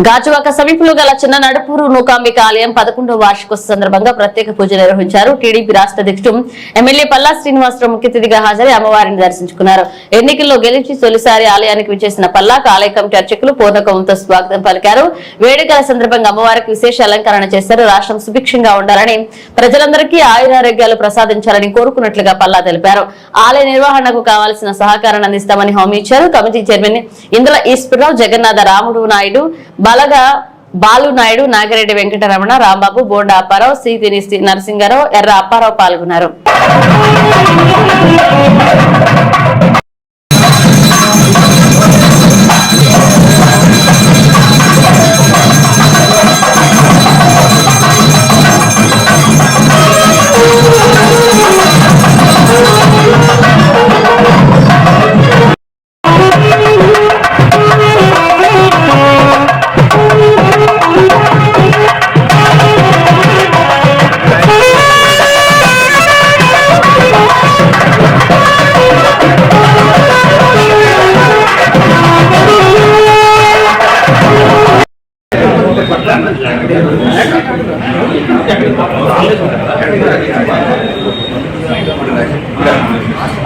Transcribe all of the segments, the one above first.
గాజువాక సమీపంలో గల చిన్న నడుపూరు నూకాంబిక ఆలయం పదకొండవ వార్షికోత్సవ సందర్భంగా ప్రత్యేక పూజ నిర్వహించారు. టీడీపీ రాష్ట్ర అధ్యక్షుడు ఎమ్మెల్యే పల్లా శ్రీనివాసరావు ముఖ్య అతిథిగా హాజరై అమ్మవారిని దర్శించుకున్నారు. ఎన్నికల్లో గెలిచి తొలిసారి ఆలయానికి విచ్చేసిన పల్లాకు ఆలయ కమిటీ అర్చకులు పూర్ణకంతో స్వాగతం పలికారు. వేడుకల సందర్భంగా అమ్మవారికి విశేష అలంకరణ చేశారు. రాష్ట్రం సుభిక్షంగా ఉండాలని ప్రజలందరికీ ఆయురారోగ్యాలు ప్రసాదించాలని కోరుకున్నట్లుగా పల్లా తెలిపారు. ఆలయ నిర్వహణకు కావాల్సిన సహకారాన్ని అందిస్తామని హామీ ఇచ్చారు. కమిటీ చైర్మన్ ఇందుల ఈశ్వరరావు జగన్నాథ రాముడు నాయుడు బలగా బాలు నాయుడు నాగిరెడ్డి వెంకటరమణ రాంబాబు బోండా అప్పారావు సీతిని నరసింగారావు ఎర్ర అప్పారావు పాల్గొన్నారు.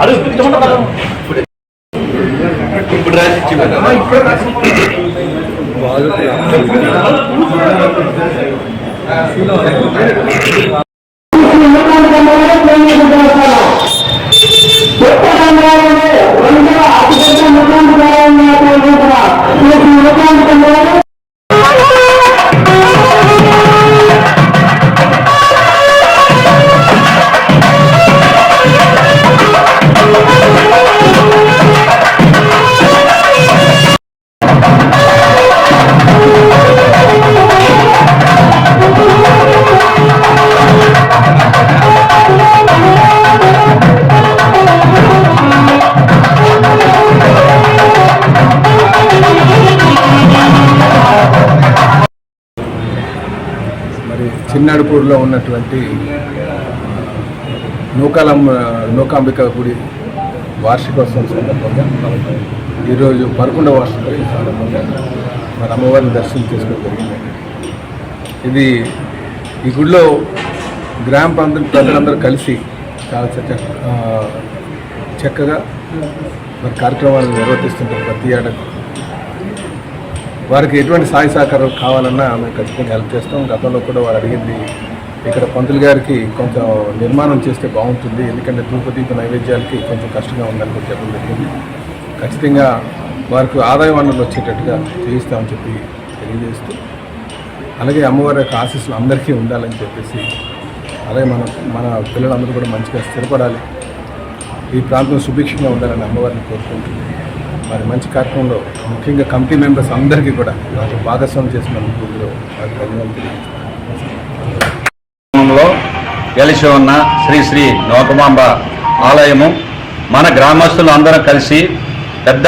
అడుగు ఇప్పుడు రాసి ఇప్పుడు మరి చిన్నడుపూరులో ఉన్నటువంటి నూకాలం నూకాంబిక గుడి వార్షికోత్సవం సందర్భంగా ఈరోజు పదకొండవ వార్షికోత్సవం సందర్భంగా మరి అమ్మవారిని దర్శనం చేసుకోవడం జరిగింది. ఇది ఈ గుడిలో గ్రామ ప్రాంతం ప్రజలందరూ కలిసి చాలా చక్కగా మరి కార్యక్రమాలు నిర్వర్తిస్తుంటారు ప్రతి ఏడాది. వారికి ఎటువంటి సహాయ సహకారం కావాలన్నా మేము ఖచ్చితంగా హెల్ప్ చేస్తాం. గతంలో కూడా వారు అడిగింది ఇక్కడ పంతులు గారికి కొంచెం నిర్మాణం చేస్తే బాగుంటుంది ఎందుకంటే తిరుపతి నైవేద్యాలకి కొంచెం కష్టంగా ఉందని కూడా చెప్పడం జరిగింది. ఖచ్చితంగా వారికి ఆదాయ వనరులు వచ్చేటట్టుగా చేయిస్తామని చెప్పి తెలియజేస్తూ అలాగే అమ్మవారి యొక్క ఆశీస్సులు అందరికీ ఉండాలని చెప్పేసి అలాగే మన మన పిల్లలందరూ కూడా మంచిగా స్థిరపడాలి. ఈ ప్రాంతం సుభిక్షంగా ఉండాలని అమ్మవారిని కోరుకుంటుంది మరి మంచి కార్యక్రమంలో ముఖ్యంగా కమిటీ మెంబర్స్ అందరికీ కూడా నాకు భాగస్వామ్యం చేసినందుకు ఇందులో ధన్యవాదాలు గ్రామంలో ఉన్న శ్రీ శ్రీ నోకమాంబ ఆలయము మన గ్రామస్తులు అందరం కలిసి పెద్ద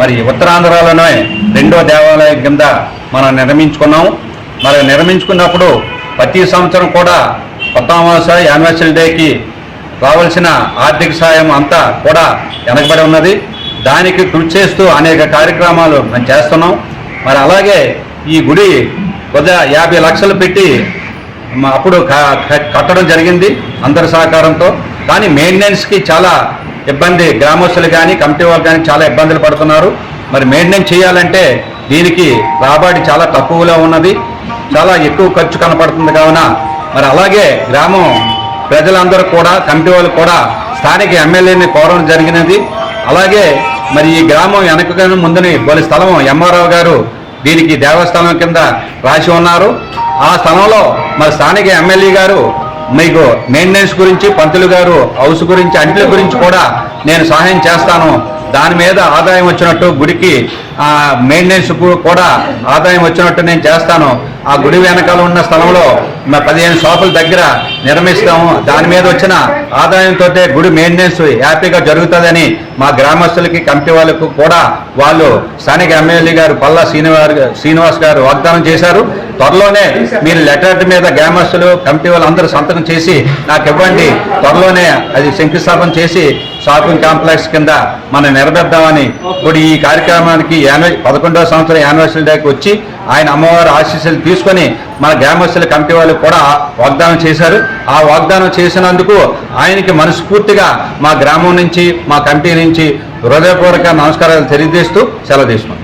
మరి ఉత్తరాంధ్రలోనే రెండో దేవాలయం కింద మనం నిర్మించుకున్నాము మరి నిర్మించుకున్నప్పుడు ప్రతి సంవత్సరం కూడా కొత్త అమావాస్య యానివర్సరీ డేకి రావాల్సిన ఆర్థిక సాయం అంతా కూడా వెనకబడి ఉన్నది. దానికి కృషి చేస్తూ అనేక కార్యక్రమాలు మేము చేస్తున్నాం. మరి అలాగే ఈ గుడి కొద్దిగా యాభై లక్షలు పెట్టి అప్పుడు కట్టడం జరిగింది అందరి సహకారంతో. కానీ మెయింటెనెన్స్కి చాలా ఇబ్బంది. గ్రామస్తులు కానీ కమిటీ వాళ్ళు కానీ చాలా ఇబ్బందులు పడుతున్నారు. మరి మెయింటెనెన్స్ చేయాలంటే దీనికి రాబడి చాలా తక్కువలో ఉన్నది. చాలా ఎక్కువ ఖర్చు కనపడుతుంది కావున. మరి అలాగే గ్రామం ప్రజలందరూ కూడా కమిటీ వాళ్ళు కూడా స్థానిక ఎమ్మెల్యేని కోరడం జరిగినది. అలాగే మరి ఈ గ్రామం వెనకగానే ముందుని బలి స్థలం ఎంఆర్ఓ గారు దీనికి దేవస్థానం కింద రాసి ఉన్నారు. ఆ స్థలంలో మరి స్థానిక ఎమ్మెల్యే గారు మీకు మెయింటెనెన్స్ గురించి పంతులు గారు హౌస్ గురించి అంట్ల గురించి కూడా నేను సహాయం చేస్తాను. దాని మీద ఆదాయం వచ్చినట్టు గుడికి మెయింటెనెన్స్ కూడా ఆదాయం వచ్చినట్టు నేను చేస్తాను. ఆ గుడి వెనకాల ఉన్న స్థలంలో మా పదిహేను షాపుల దగ్గర నిర్మిస్తాము. దాని మీద వచ్చిన ఆదాయంతో గుడి మెయింటెనెన్స్ హ్యాపీగా జరుగుతుందని మా గ్రామస్తులకి కమిటీ వాళ్ళకు కూడా వాళ్ళు స్థానిక ఎమ్మెల్యే గారు పల్లా శ్రీనివాస్ శ్రీనివాస్ గారు వాగ్దానం చేశారు. త్వరలోనే మీరు లెటర్ మీద గ్రామస్తులు కమిటీ వాళ్ళు అందరూ సంతకం చేసి నాకు ఇవ్వండి. త్వరలోనే అది శంకుస్థాపన చేసి షాపింగ్ కాంప్లెక్స్ కింద మనం నిలబెద్దామని ఇప్పుడు ఈ కార్యక్రమానికి యాన్యువల్ పదకొండవ సంవత్సరం యానివర్సరీ డేకి వచ్చి ఆయన అమ్మవారి ఆశీస్సులు తీసుకొని మన గ్రామస్తుల కమిటీ వాళ్ళు కూడా వాగ్దానం చేశారు. ఆ వాగ్దానం చేసినందుకు ఆయనకి మనస్ఫూర్తిగా మా గ్రామం నుంచి మా కమిటీ నుంచి హృదయపూర్వక నమస్కారాలు తెలియజేస్తూ సెలవు తీసుకున్నాం